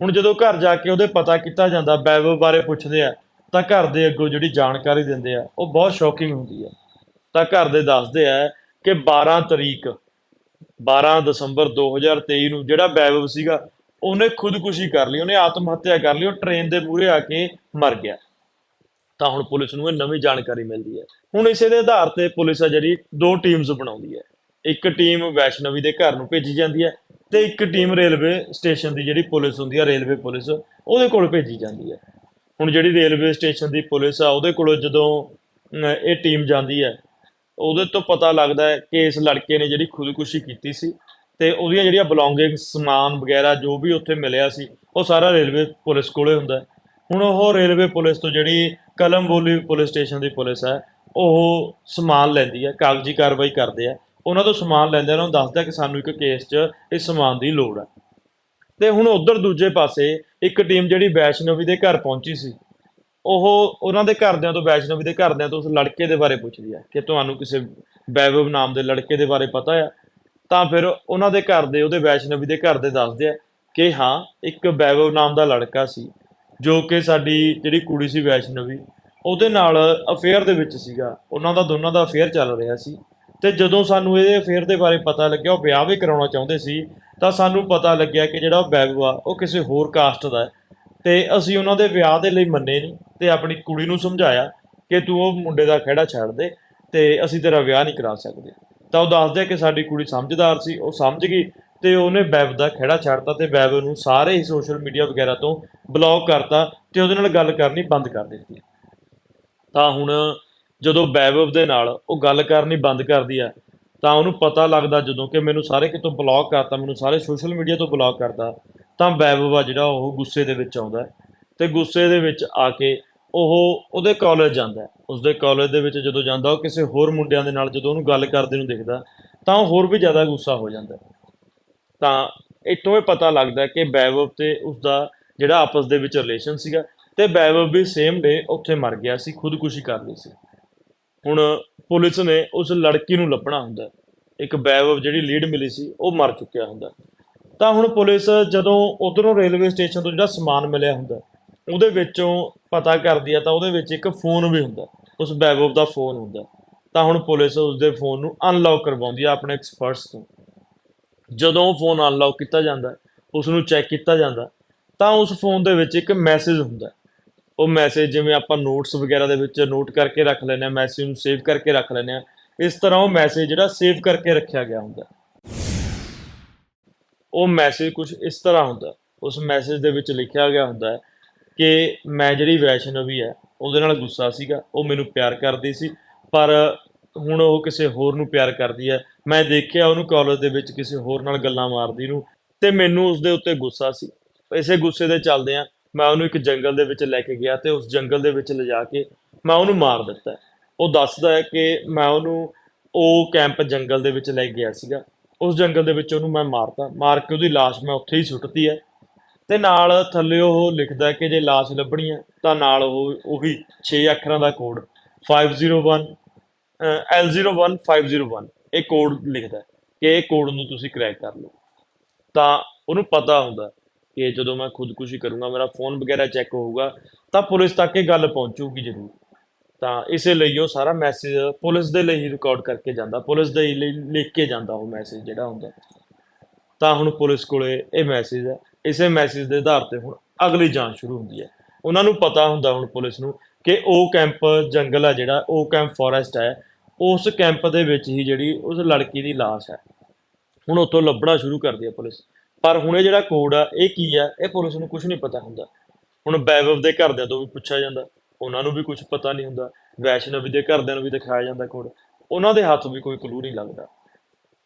ਹੁਣ ਜਦੋਂ ਘਰ ਜਾ ਕੇ ਉਹਦੇ ਪਤਾ ਕੀਤਾ ਜਾਂਦਾ ਬੈਵੋ ਬਾਰੇ ਪੁੱਛਦੇ ਆ ਤਾਂ ਘਰ ਦੇ ਅੱਗੋਂ ਜਿਹੜੀ ਜਾਣਕਾਰੀ ਦਿੰਦੇ ਆ, ਉਹ ਬਹੁਤ ਸ਼ੌਕਿੰਗ ਹੁੰਦੀ ਹੈ ਤਾਂ ਘਰ ਦੇ ਦੱਸਦੇ ਆ ਕਿ 12 ਤਰੀਕ 12 ਦਸੰਬਰ 2023 ਨੂੰ ਜਿਹੜਾ ਬੈਵਵ ਸੀਗਾ, ਉਹਨੇ ਖੁਦਕੁਸ਼ੀ ਕਰ ਲਈ, ਉਹਨੇ ਆਤਮ ਹੱਤਿਆ ਕਰ ਲਈ, ਉਹ ਟ੍ਰੇਨ ਦੇ ਮੂਹਰੇ ਆ ਕੇ ਮਰ ਗਿਆ। ਤਾਂ ਹੁਣ ਪੁਲਿਸ ਨੂੰ ਇਹ ਨਵੀਂ ਜਾਣਕਾਰੀ ਮਿਲਦੀ ਹੈ ਹੁਣ ਇਸੇ ਦੇ ਆਧਾਰ ਤੇ ਪੁਲਿਸ ਆ ਜਿਹੜੀ ਦੋ ਟੀਮਸ ਬਣਾਉਂਦੀ ਹੈ ਇੱਕ ਟੀਮ ਵੈਸ਼ਨਵੀ ਦੇ ਘਰ ਨੂੰ ਭੇਜੀ ਜਾਂਦੀ ਹੈ ਤੇ ਇੱਕ ਟੀਮ ਰੇਲਵੇ ਸਟੇਸ਼ਨ ਦੀ ਜਿਹੜੀ ਪੁਲਿਸ ਹੁੰਦੀ ਹੈ ਰੇਲਵੇ ਪੁਲਿਸ, ਉਹਦੇ ਕੋਲ ਭੇਜੀ ਜਾਂਦੀ ਹੈ ਹੁਣ ਜਿਹੜੀ ਰੇਲਵੇ ਸਟੇਸ਼ਨ ਦੀ ਪੁਲਿਸ ਆ, ਉਹਦੇ ਕੋਲ ਜਦੋਂ ਇਹ ਟੀਮ ਜਾਂਦੀ ਹੈ, ਉਹਦੇ ਤੋਂ ਪਤਾ ਲੱਗਦਾ ਹੈ ਕਿ ਇਸ ਲੜਕੇ ਨੇ ਜਿਹੜੀ ਖੁਦਕੁਸ਼ੀ ਕੀਤੀ ਸੀ ਤੇ ਉਹਦੀਆਂ ਜਿਹੜੀਆਂ ਬਿਲੋਂਗਿੰਗ ਸਮਾਨ ਵਗੈਰਾ ਜੋ ਵੀ ਉੱਥੇ ਮਿਲਿਆ ਸੀ, ਉਹ ਸਾਰਾ ਰੇਲਵੇ ਪੁਲਿਸ ਕੋਲੇ ਹੁੰਦਾ ਹੁਣ ਉਹ ਰੇਲਵੇ ਪੁਲਿਸ ਤੋਂ ਜਿਹੜੀ ਕਲਮਬੋਲੀ ਪੁਲਿਸ ਸਟੇਸ਼ਨ ਦੀ ਪੁਲਿਸ ਹੈ, ਉਹ ਸਮਾਨ ਲੈਂਦੀ ਹੈ, ਕਾਗਜ਼ੀ ਕਾਰਵਾਈ ਕਰਦੇ ਆ। ਉਹਨਾਂ ਤੋਂ ਸਮਾਨ ਲੈਂਦੇ ਆ ਉਹਨਾਂ ਨੂੰ ਦੱਸਦਾ ਕਿ ਸਾਨੂੰ ਇੱਕ ਕੇਸ 'ਚ ਇਸ ਸਮਾਨ ਦੀ ਲੋੜ ਹੈ। ਤੇ ਹੁਣ ਉਧਰ ਦੂਜੇ ਪਾਸੇ ਇੱਕ ਟੀਮ ਜਿਹੜੀ ਵੈਸ਼ਨਵੀ ਦੇ ਘਰ ਪਹੁੰਚੀ ਸੀ, ਉਹ ਉਹਨਾਂ ਦੇ ਘਰਦਿਆਂ ਤੋਂ, ਵੈਸ਼ਨਵੀ ਦੇ ਘਰਦਿਆਂ ਤੋਂ ਉਸ ਲੜਕੇ ਦੇ ਬਾਰੇ ਪੁੱਛਦੀ ਹੈ ਕਿ ਤੁਹਾਨੂੰ ਕਿਸੇ ਵੈਭਵ ਨਾਮ ਦੇ ਲੜਕੇ ਦੇ ਬਾਰੇ ਪਤਾ ਆ? ਤਾਂ ਫਿਰ ਉਹਨਾਂ ਦੇ ਘਰ ਦੇ, ਉਹਦੇ ਵੈਸ਼ਨਵੀ ਦੇ ਘਰ ਦੇ ਦੱਸਦੇ ਆ ਕਿ ਹਾਂ, ਇੱਕ ਵੈਭਵ ਨਾਮ ਦਾ ਲੜਕਾ ਸੀ, ਜੋ ਕਿ ਸਾਡੀ ਜਿਹੜੀ ਕੁੜੀ ਸੀ ਵੈਸ਼ਨਵੀ, ਉਹਦੇ ਨਾਲ ਅਫੇਅਰ ਦੇ ਵਿੱਚ ਸੀਗਾ। ਉਹਨਾਂ ਦਾ, ਦੋਨਾਂ ਦਾ ਅਫੇਅਰ ਚੱਲ ਰਿਹਾ ਸੀ। ਤੇ ਜਦੋਂ ਸਾਨੂੰ ਇਹਦੇ ਅਫੇਅਰ ਦੇ ਬਾਰੇ ਪਤਾ ਲੱਗਿਆ, ਉਹ ਵਿਆਹ ਵੀ ਕਰਾਉਣਾ ਚਾਹੁੰਦੇ ਸੀ, ਤਾਂ ਸਾਨੂੰ ਪਤਾ ਲੱਗਿਆ ਕਿ ਜਿਹੜਾ ਉਹ ਵੈਭਵ ਆ ਉਹ ਕਿਸੇ ਹੋਰ ਕਾਸਟ ਦਾ ਹੈ। ਤੇ ਅਸੀਂ ਉਹਨਾਂ ਦੇ ਵਿਆਹ ਦੇ ਲਈ ਮੰਨੇ ਨਹੀਂ, ਤੇ ਆਪਣੀ ਕੁੜੀ ਨੂੰ ਸਮਝਾਇਆ ਕਿ ਤੂੰ ਉਹ ਮੁੰਡੇ ਦਾ ਖਹਿੜਾ ਛੱਡ ਦੇ ਤੇ ਅਸੀਂ ਤੇਰਾ ਵਿਆਹ ਨਹੀਂ ਕਰਾ ਸਕਦੇ। ਤਾਂ ਉਹ ਦੱਸਦੇ ਕਿ ਸਾਡੀ ਕੁੜੀ ਸਮਝਦਾਰ ਸੀ, ਉਹ ਸਮਝ ਗਈ ਤੇ ਉਹਨੇ ਵੈਬ ਦਾ ਖਹਿੜਾ ਛੱਡਤਾ ਤੇ ਵੈਬ ਨੂੰ ਸਾਰੇ ਹੀ ਸੋਸ਼ਲ ਮੀਡੀਆ ਵਗੈਰਾ ਤੋਂ ਬਲੌਕ ਕਰਤਾ ਤੇ ਉਹਦੇ ਨਾਲ ਗੱਲ ਕਰਨੀ ਬੰਦ ਕਰ ਦਿੱਤੀ। ਤਾਂ ਹੁਣ ਜਦੋਂ ਵੈਭਵ ਦੇ ਨਾਲ ਉਹ ਗੱਲ ਕਰਨੀ ਬੰਦ ਕਰਦੀ ਆ, ਤਾਂ ਉਹਨੂੰ ਪਤਾ ਲੱਗਦਾ ਜਦੋਂ ਕਿ ਮੈਨੂੰ ਸਾਰੇ ਕਿਤੋਂ ਬਲੌਕ ਕਰਤਾ, ਮੈਨੂੰ ਸਾਰੇ ਸੋਸ਼ਲ ਮੀਡੀਆ ਤੋਂ ਬਲੌਕ ਕਰਤਾ, ਤਾਂ ਵੈਭਵ ਆ ਜਿਹੜਾ ਉਹ ਗੁੱਸੇ ਦੇ ਵਿੱਚ ਆਉਂਦਾ ਹੈ। ਤੇ ਗੁੱਸੇ ਦੇ ਵਿੱਚ ਆ ਕੇ ਉਹ ਉਹਦੇ ਕਾਲਜ ਜਾਂਦਾ ਉਸਦੇ ਕਾਲਜ ਦੇ ਵਿੱਚ ਜਦੋਂ ਜਾਂਦਾ, ਉਹ ਕਿਸੇ ਹੋਰ ਮੁੰਡਿਆਂ ਦੇ ਨਾਲ ਜਦੋਂ ਉਹਨੂੰ ਗੱਲ ਕਰਦੇ ਨੂੰ ਦੇਖਦਾ, ਤਾਂ ਉਹ ਹੋਰ ਵੀ ਜ਼ਿਆਦਾ ਗੁੱਸਾ ਹੋ ਜਾਂਦਾ ਤਾਂ ਇੱਥੋਂ ਇਹ ਪਤਾ ਲੱਗਦਾ ਕਿ ਬੈਵਬ ਤੇ ਉਸਦਾ ਜਿਹੜਾ ਆਪਸ ਦੇ ਵਿੱਚ ਰਿਲੇਸ਼ਨ ਸੀਗਾ, ਤੇ ਬੈਵਬ ਵੀ ਸੇਮ ਡੇ ਉੱਥੇ ਮਰ ਗਿਆ ਸੀ, ਖੁਦਕੁਸ਼ੀ ਕਰ ਲਈ ਸੀ। ਹੁਣ ਪੁਲਿਸ ਨੇ ਉਸ ਲੜਕੀ ਨੂੰ ਲੱਭਣਾ ਹੁੰਦਾ ਇੱਕ ਬੈਵ ਜਿਹੜੀ ਲੀਡ ਮਿਲੀ ਸੀ, ਉਹ ਮਰ ਚੁੱਕਿਆ ਹੁੰਦਾ ਤਾਂ ਹੁਣ ਪੁਲਿਸ ਜਦੋਂ ਉਧਰੋਂ ਰੇਲਵੇ ਸਟੇਸ਼ਨ ਤੋਂ ਜਿਹੜਾ ਸਮਾਨ ਮਿਲਿਆ ਹੁੰਦਾ ਉਹਦੇ ਵਿੱਚੋਂ ਪਤਾ ਕਰਦੀ ਆ ਤਾਂ ਉਹਦੇ ਵਿੱਚ ਇੱਕ ਫੋਨ ਵੀ ਹੁੰਦਾ ਉਸ ਵੈਭਵ ਦਾ ਫੋਨ ਹੁੰਦਾ ਤਾਂ ਹੁਣ ਪੁਲਿਸ ਉਸਦੇ ਫੋਨ ਨੂੰ ਅਨਲੌਕ ਕਰਵਾਉਂਦੀ ਆ ਆਪਣੇ ਐਕਸਪਰਟਸ ਤੋਂ। ਜਦੋਂ ਉਹ ਫੋਨ ਅਨਲੌਕ ਕੀਤਾ ਜਾਂਦਾ ਉਸ ਨੂੰ ਚੈੱਕ ਕੀਤਾ ਜਾਂਦਾ ਤਾਂ ਉਸ ਫੋਨ ਦੇ ਵਿੱਚ ਇੱਕ ਮੈਸੇਜ ਹੁੰਦਾ ਉਹ ਮੈਸੇਜ ਜਿਵੇਂ ਆਪਾਂ ਨੋਟਸ ਵਗੈਰਾ ਦੇ ਵਿੱਚ ਨੋਟ ਕਰਕੇ ਰੱਖ ਲੈਂਦੇ ਆ ਮੈਸੇਜ ਨੂੰ ਸੇਵ ਕਰਕੇ ਰੱਖ ਲੈਂਦੇ ਆ ਇਸ ਤਰ੍ਹਾਂ ਉਹ ਮੈਸੇਜ ਜਿਹੜਾ ਸੇਵ ਕਰਕੇ ਰੱਖਿਆ ਗਿਆ ਹੁੰਦਾ। ਉਹ ਮੈਸੇਜ ਕੁਝ ਇਸ ਤਰ੍ਹਾਂ ਹੁੰਦਾ, ਉਸ ਮੈਸੇਜ ਦੇ ਵਿੱਚ ਲਿਖਿਆ ਗਿਆ ਹੁੰਦਾ ਹੈ ਕਿ ਮੈਂ ਜਿਹੜੀ ਵੈਸ਼ਨਵੀ ਹੈ, ਉਹਦੇ ਨਾਲ ਗੁੱਸਾ ਸੀਗਾ, ਉਹ ਮੈਨੂੰ ਪਿਆਰ ਕਰਦੀ ਸੀ, ਪਰ ਹੁਣ ਉਹ ਕਿਸੇ ਹੋਰ ਨੂੰ ਪਿਆਰ ਕਰਦੀ ਹੈ, ਮੈਂ ਦੇਖਿਆ ਉਹਨੂੰ ਕਾਲਜ ਦੇ ਵਿੱਚ ਕਿਸੇ ਹੋਰ ਨਾਲ ਗੱਲਾਂ ਮਾਰਦੀ ਨੂੰ, ਤੇ ਮੈਨੂੰ ਉਸ ਦੇ ਉੱਤੇ ਗੁੱਸਾ ਸੀ। ਇਸੇ ਗੁੱਸੇ ਦੇ ਚੱਲਦੇ ਆ ਮੈਂ ਉਹਨੂੰ ਇੱਕ ਜੰਗਲ ਦੇ ਵਿੱਚ ਲੈ ਕੇ ਗਿਆ ਤੇ ਉਸ ਜੰਗਲ ਦੇ ਵਿੱਚ ਲਿਜਾ ਕੇ ਮੈਂ ਉਹਨੂੰ ਮਾਰ ਦਿੱਤਾ। ਉਹ ਦੱਸਦਾ ਹੈ ਕਿ ਮੈਂ ਉਹਨੂੰ ਉਹ ਕੈਂਪ ਜੰਗਲ ਦੇ ਵਿੱਚ ਲੈ ਗਿਆ ਸੀਗਾ। ਉਸ ਜੰਗਲ ਦੇ ਵਿੱਚ ਉਹਨੂੰ ਮੈਂ ਮਾਰਤਾ। ਮਾਰ ਕੇ ਉਹਦੀ ਲਾਸ਼ ਮੈਂ ਉੱਥੇ ਹੀ ਸੁੱਟਤੀ ਹੈ। ਤੇ ਨਾਲ ਥੱਲੇ ਉਹ ਲਿਖਦਾ ਕਿ ਜੇ ਲਾਸ਼ ਲੱਭਣੀ ਹੈ ਤਾਂ ਨਾਲ ਉਹ, ਉਹੀ 6 ਅੱਖਰਾਂ ਦਾ ਕੋਡ 501 ਅਹ L01501 ਇਹ ਕੋਡ ਲਿਖਦਾ ਕਿ ਇਹ ਕੋਡ ਨੂੰ ਤੁਸੀਂ ਕਰੈਕ ਕਰ ਲਓ। ਤਾਂ ਉਹਨੂੰ ਪਤਾ ਹੁੰਦਾ ਕਿ ਜਦੋਂ ਮੈਂ ਖੁਦਕੁਸ਼ੀ ਕਰੂੰਗਾ, ਮੇਰਾ ਫੋਨ ਵਗੈਰਾ ਚੈੱਕ ਹੋਊਗਾ, ਤਾਂ ਪੁਲਿਸ ਤੱਕ ਇਹ ਗੱਲ ਪਹੁੰਚੂਗੀ ਜ਼ਰੂਰ। ਤਾਂ ਇਸੇ ਲਈ ਉਹ ਸਾਰਾ ਮੈਸੇਜ ਪੁਲਿਸ ਦੇ ਲਈ ਹੀ ਰਿਕਾਰਡ ਕਰਕੇ ਜਾਂਦਾ, ਪੁਲਿਸ ਦੇ ਲਈ ਲਿਖ ਕੇ ਜਾਂਦਾ ਉਹ ਮੈਸੇਜ ਜਿਹੜਾ ਹੁੰਦਾ। ਤਾਂ ਹੁਣ ਪੁਲਿਸ ਕੋਲੇ ਇਹ ਮੈਸੇਜ ਹੈ। ਇਸੇ ਮੈਸੇਜ ਦੇ ਆਧਾਰ ਤੇ ਹੁਣ ਅਗਲੀ ਜਾਂਚ ਸ਼ੁਰੂ ਹੁੰਦੀ ਹੈ। ਉਹਨਾਂ ਨੂੰ ਪਤਾ ਹੁੰਦਾ ਹੁਣ ਪੁਲਿਸ ਨੂੰ ਕਿ ਉਹ ਕੈਂਪ ਜੰਗਲ ਹੈ ਜਿਹੜਾ, ਉਹ ਕੈਂਪ ਫੋਰੈਸਟ ਹੈ। ਉਸ ਕੈਂਪ ਦੇ ਵਿੱਚ ਹੀ ਜਿਹੜੀ ਉਸ ਲੜਕੀ ਦੀ ਲਾਸ਼ ਹੈ। ਹੁਣ ਉੱਥੋਂ ਲੱਭਣਾ ਸ਼ੁਰੂ ਕਰਦੀ ਹੈ ਪੁਲਿਸ। ਪਰ ਹੁਣ ਇਹ ਜਿਹੜਾ ਕੋਡ ਆ, ਇਹ ਕੀ ਆ? ਇਹ ਪੁਲਿਸ ਨੂੰ ਕੁਝ ਨਹੀਂ ਪਤਾ ਹੁੰਦਾ। ਹੁਣ ਬੈਵਵ ਦੇ ਘਰਦਿਆਂ ਤੋਂ ਵੀ ਪੁੱਛਿਆ ਜਾਂਦਾ। ਉਹਨਾਂ ਨੂੰ ਵੀ ਕੁਝ ਪਤਾ ਨਹੀਂ ਹੁੰਦਾ। ਵੈਸ਼ਨਵੀ ਦੇ ਘਰਦਿਆਂ ਨੂੰ ਵੀ ਦਿਖਾਇਆ ਜਾਂਦਾ ਕੋਡ ਉਹਨਾਂ ਦੇ ਹੱਥ ਵੀ ਕੋਈ ਕਲੂ ਨਹੀਂ ਲੱਗਦਾ।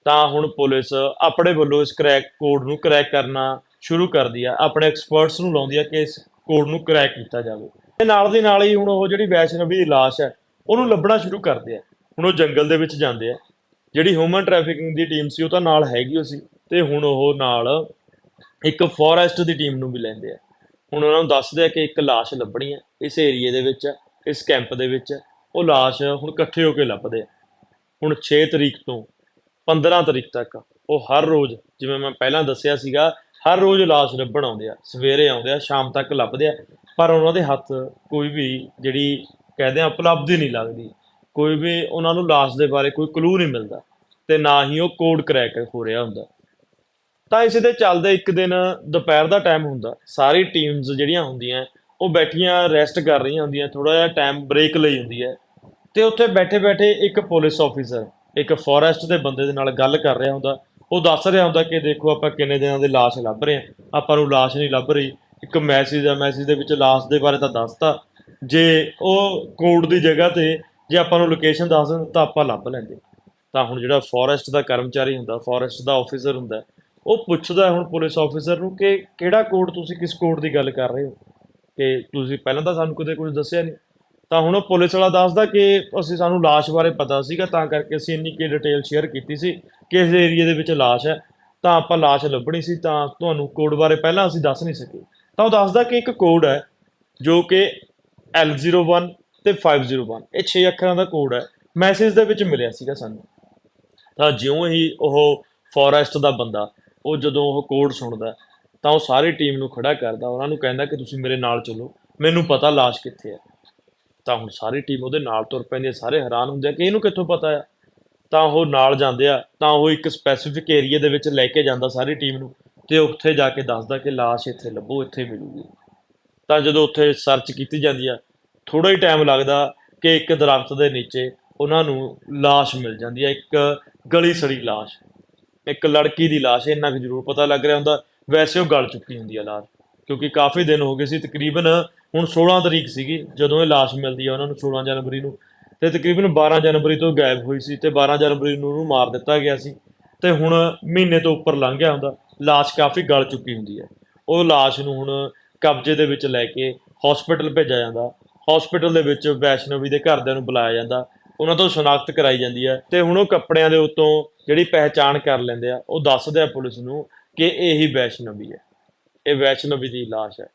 ਤਾਂ ਹੁਣ ਪੁਲਿਸ ਆਪਣੇ ਵੱਲੋਂ ਇਸ ਕਰੈਕ ਕੋਡ ਨੂੰ ਕਰੈਕ ਕਰਨਾ ਸ਼ੁਰੂ ਕਰਦੀ ਆ। ਆਪਣੇ ਐਕਸਪਰਟਸ ਨੂੰ ਲਾਉਂਦੀ ਆ ਕਿ ਇਸ ਕੋਡ ਨੂੰ ਕਰੈਕ ਕੀਤਾ ਜਾਵੇ। ਤੇ ਨਾਲ ਦੀ ਨਾਲ ਹੀ ਹੁਣ ਉਹ ਜਿਹੜੀ ਵੈਸ਼ਨਵੀ ਦੀ ਲਾਸ਼ ਹੈ ਉਹਨੂੰ ਲੱਭਣਾ ਸ਼ੁਰੂ ਕਰਦੇ ਆ। ਹੁਣ ਉਹ ਜੰਗਲ ਦੇ ਵਿੱਚ ਜਾਂਦੇ ਆ। ਜਿਹੜੀ ਹਿਊਮਨ ਟ੍ਰੈਫਿਕਿੰਗ ਦੀ ਟੀਮ ਸੀ, ਉਹ ਤਾਂ ਨਾਲ ਹੈਗੀ ਉਹ ਸੀ। ਤੇ ਹੁਣ ਉਹ ਨਾਲ ਇੱਕ ਫੋਰੈਸਟ ਦੀ ਟੀਮ ਨੂੰ ਵੀ ਲੈਂਦੇ ਆ। ਹੁਣ ਉਹਨਾਂ ਨੂੰ ਦੱਸਦੇ ਆ ਕਿ ਇੱਕ ਲਾਸ਼ ਲੱਭਣੀ ਹੈ ਇਸ ਏਰੀਏ ਦੇ ਵਿੱਚ, ਇਸ ਕੈਂਪ ਦੇ ਵਿੱਚ। ਉਹ ਲਾਸ਼ ਹੁਣ ਇਕੱਠੇ ਹੋ ਕੇ ਲੱਭਦੇ ਆ। ਹੁਣ 6 ਤਰੀਕ ਤੋਂ 15 ਤਰੀਕ ਤੱਕ ਉਹ ਹਰ ਰੋਜ਼, ਜਿਵੇਂ ਮੈਂ ਪਹਿਲਾਂ ਦੱਸਿਆ ਸੀਗਾ, ਹਰ ਰੋਜ਼ ਲਾਸ਼ ਲੱਭਣ ਆਉਂਦੇ ਆ। ਸਵੇਰੇ ਆਉਂਦੇ ਆ, ਸ਼ਾਮ ਤੱਕ ਲੱਭਦੇ ਆ। ਪਰ ਉਹਨਾਂ ਦੇ ਹੱਥ ਕੋਈ ਵੀ ਜਿਹੜੀ ਕਹਿੰਦੇ ਆ, ਉਪਲਬਧੀ ਨਹੀਂ ਲੱਗਦੀ। ਕੋਈ ਵੀ ਉਹਨਾਂ ਨੂੰ ਲਾਸ਼ ਦੇ ਬਾਰੇ ਕੋਈ ਕਲੂ ਨਹੀਂ ਮਿਲਦਾ। ਤੇ ਨਾ ਹੀ ਉਹ ਕੋਡ ਕਰੈਕ ਹੋ ਰਿਹਾ ਹੁੰਦਾ। ਤਾਂ ਇਸੇ ਦੇ ਚੱਲਦੇ ਇੱਕ ਦਿਨ ਦੁਪਹਿਰ ਦਾ ਟਾਈਮ ਹੁੰਦਾ। ਸਾਰੀ ਟੀਮਸ ਜਿਹੜੀਆਂ ਹੁੰਦੀਆਂ, ਉਹ ਬੈਠੀਆਂ ਰੈਸਟ ਕਰ ਰਹੀਆਂ ਹੁੰਦੀਆਂ ਥੋੜਾ ਜਿਹਾ ਟਾਈਮ ਬ੍ਰੇਕ ਲਈ ਹੁੰਦੀ ਹੈ। ਤੇ ਉੱਥੇ ਬੈਠੇ ਬੈਠੇ ਇੱਕ ਪੁਲਿਸ ਆਫੀਸਰ ਇੱਕ ਫੋਰੈਸਟ ਦੇ ਬੰਦੇ ਦੇ ਨਾਲ ਗੱਲ ਕਰ ਰਿਹਾ ਹੁੰਦਾ। ਉਹ ਦੱਸ ਰਿਹਾ ਹੁੰਦਾ ਕਿ ਦੇਖੋ ਆਪਾਂ ਕਿੰਨੇ ਦਿਨਾਂ ਦੇ ਲਾਸ਼ ਲੱਭ ਰਹੇ ਹਾਂ। ਆਪਾਂ ਨੂੰ ਲਾਸ਼ ਨਹੀਂ ਲੱਭ ਰਹੀ। ਇੱਕ ਮੈਸੇਜ ਆ ਮੈਸੇਜ ਦੇ ਵਿੱਚ ਲਾਸ਼ ਦੇ ਬਾਰੇ ਤਾਂ ਦੱਸਤਾ। ਜੇ ਉਹ ਕੋਡ ਦੀ ਜਗ੍ਹਾ ਤੇ ਜੇ ਆਪਾਂ ਨੂੰ ਲੋਕੇਸ਼ਨ ਦੱਸ ਦਿੰਦਾ ਤਾਂ ਆਪਾਂ ਲੱਭ ਲੈਂਦੇ। ਤਾਂ ਹੁਣ ਜਿਹੜਾ ਫੋਰੈਸਟ ਦਾ ਕਰਮਚਾਰੀ ਹੁੰਦਾ ਫੋਰੈਸਟ ਦਾ ਆਫੀਸਰ ਹੁੰਦਾ ਉਹ ਪੁੱਛਦਾ ਹੁਣ ਪੁਲਿਸ ਆਫੀਸਰ ਨੂੰ ਕਿ ਕਿਹੜਾ ਕੋਡ ਤੁਸੀਂ ਕਿਸ ਕੋਡ ਦੀ ਗੱਲ ਕਰ ਰਹੇ ਹੋ? ਕਿ ਤੁਸੀਂ ਪਹਿਲਾਂ ਤਾਂ ਸਾਨੂੰ ਕਦੇ ਕੁਝ ਦੱਸਿਆ ਨਹੀਂ। ਤਾਂ ਹੁਣ ਉਹ ਪੁਲਿਸ ਵਾਲਾ ਦੱਸਦਾ ਕਿ ਅਸੀਂ ਸਾਨੂੰ ਲਾਸ਼ ਬਾਰੇ ਪਤਾ ਸੀਗਾ, ਤਾਂ ਕਰਕੇ ਅਸੀਂ ਇੰਨੀ ਕੀ ਡਿਟੇਲ ਸ਼ੇਅਰ ਕੀਤੀ ਸੀ ਕਿ ਇਸ ਏਰੀਆ ਦੇ ਵਿੱਚ ਲਾਸ਼ ਹੈ। ਤਾਂ ਆਪਾਂ ਲਾਸ਼ ਲੱਭਣੀ ਸੀ, ਤਾਂ ਤੁਹਾਨੂੰ ਕੋਡ ਬਾਰੇ ਪਹਿਲਾਂ ਅਸੀਂ ਦੱਸ ਨਹੀਂ ਸਕੇ। ਤਾਂ ਉਹ ਦੱਸਦਾ ਕਿ ਇੱਕ ਕੋਡ ਹੈ ਜੋ ਕਿ L01 ਤੇ 501 ਇਹ 6 ਅੱਖਰਾਂ ਦਾ ਕੋਡ ਹੈ। ਮੈਸੇਜ ਦੇ ਵਿੱਚ ਮਿਲਿਆ ਸੀਗਾ ਸਾਨੂੰ। ਤਾਂ ਜਿਉਂ ਹੀ ਉਹ ਫੋਰੈਸਟ ਦਾ ਬੰਦਾ ਉਹ ਜਦੋਂ ਉਹ ਕੋਡ ਸੁਣਦਾ ਤਾਂ ਉਹ ਸਾਰੀ ਟੀਮ ਨੂੰ ਖੜਾ ਕਰਦਾ, ਉਹਨਾਂ ਨੂੰ ਕਹਿੰਦਾ ਕਿ ਤੁਸੀਂ ਮੇਰੇ ਨਾਲ ਚੱਲੋ, ਮੈਨੂੰ ਪਤਾ ਲਾਸ਼ ਕਿੱਥੇ ਹੈ। ਤਾਂ ਹੁਣ ਸਾਰੀ ਟੀਮ ਉਹਦੇ ਨਾਲ ਤੁਰ ਪੈਂਦੀ ਹੈ, ਸਾਰੇ ਹੈਰਾਨ ਹੁੰਦੇ ਆ ਕਿ ਇਹਨੂੰ ਕਿੱਥੋਂ ਪਤਾ ਆ ਤਾਂ ਉਹ ਨਾਲ ਜਾਂਦੇ ਆ, ਤਾਂ ਉਹ ਇੱਕ ਸਪੈਸੀਫਿਕ ਏਰੀਆ ਦੇ ਵਿੱਚ ਲੈ ਕੇ ਜਾਂਦਾ ਸਾਰੀ ਟੀਮ ਨੂੰ, ਤੇ ਉੱਥੇ ਜਾ ਕੇ ਦੱਸਦਾ ਕਿ ਲਾਸ਼ ਇੱਥੇ ਲੱਭੋ, ਇੱਥੇ ਮਿਲੂਗੀ। ਤਾਂ ਜਦੋਂ ਉੱਥੇ ਸਰਚ ਕੀਤੀ ਜਾਂਦੀ ਆ ਥੋੜਾ ਹੀ ਟਾਈਮ ਲੱਗਦਾ ਕਿ ਇੱਕ ਦਰਖਤ ਦੇ ਨੀਚੇ ਉਹਨਾਂ ਨੂੰ ਲਾਸ਼ ਮਿਲ ਜਾਂਦੀ ਹੈ ਇੱਕ ਗਲੀ ਸੜੀ ਲਾਸ਼। ਇੱਕ ਲੜਕੀ ਦੀ ਲਾਸ਼ ਇੰਨਾ ਕੁ ਜ਼ਰੂਰ ਪਤਾ ਲੱਗ ਰਿਹਾ ਹੁੰਦਾ। ਵੈਸੇ ਉਹ ਗਲ ਚੁੱਕੀ ਹੁੰਦੀ ਹੈ ਲਾਸ਼, ਕਿਉਂਕਿ ਕਾਫੀ ਦਿਨ ਹੋ ਗਏ ਸੀ, ਤਕਰੀਬਨ ਹੁਣ 16 ਤਰੀਕ ਸੀਗੀ, ਜਦੋਂ ਇਹ ਲਾਸ਼ ਮਿਲਦੀ ਹੈ ਉਹਨਾਂ ਨੂੰ 16 ਜਨਵਰੀ ਨੂੰ। ਤੇ ਤਕਰੀਬਨ 12 ਜਨਵਰੀ ਤੋਂ ਗਾਇਬ ਹੋਈ ਸੀ ਤੇ 12 ਜਨਵਰੀ ਨੂੰ ਉਹਨੂੰ ਮਾਰ ਦਿੱਤਾ ਗਿਆ ਸੀ। ਤੇ ਹੁਣ ਮਹੀਨੇ ਤੋਂ ਉੱਪਰ ਲੰਘ ਗਿਆ ਹੁੰਦਾ, ਲਾਸ਼ ਕਾਫੀ ਗਲ ਚੁੱਕੀ ਹੁੰਦੀ ਹੈ ਉਹ ਲਾਸ਼ ਨੂੰ ਹੁਣ ਕਬਜ਼ੇ ਦੇ ਵਿੱਚ ਲੈ ਕੇ ਹਸਪੀਟਲ ਭੇਜਿਆ ਜਾਂਦਾ। ਹਸਪੀਟਲ ਦੇ ਵਿੱਚ ਵੈਸ਼ਨਵੀ ਦੇ ਘਰਦਿਆਂ ਨੂੰ ਬੁਲਾਇਆ ਜਾਂਦਾ। ਉਹਨਾਂ ਤੋਂ ਸ਼ਨਾਖਤ ਕਰਾਈ ਜਾਂਦੀ ਹੈ ਤੇ ਹੁਣ ਉਹ ਕੱਪੜਿਆਂ ਦੇ ਉੱਤੋਂ ਜਿਹੜੀ ਪਹਿਚਾਣ ਕਰ ਲੈਂਦੇ ਆ, ਉਹ ਦੱਸਦੇ ਆ ਪੁਲਿਸ ਨੂੰ ਕਿ ਇਹੀ ਵੈਸ਼ਨਵੀ ਹੈ ਇਹ ਵੈਸ਼ਨਵੀ ਦੀ ਲਾਸ਼ ਹੈ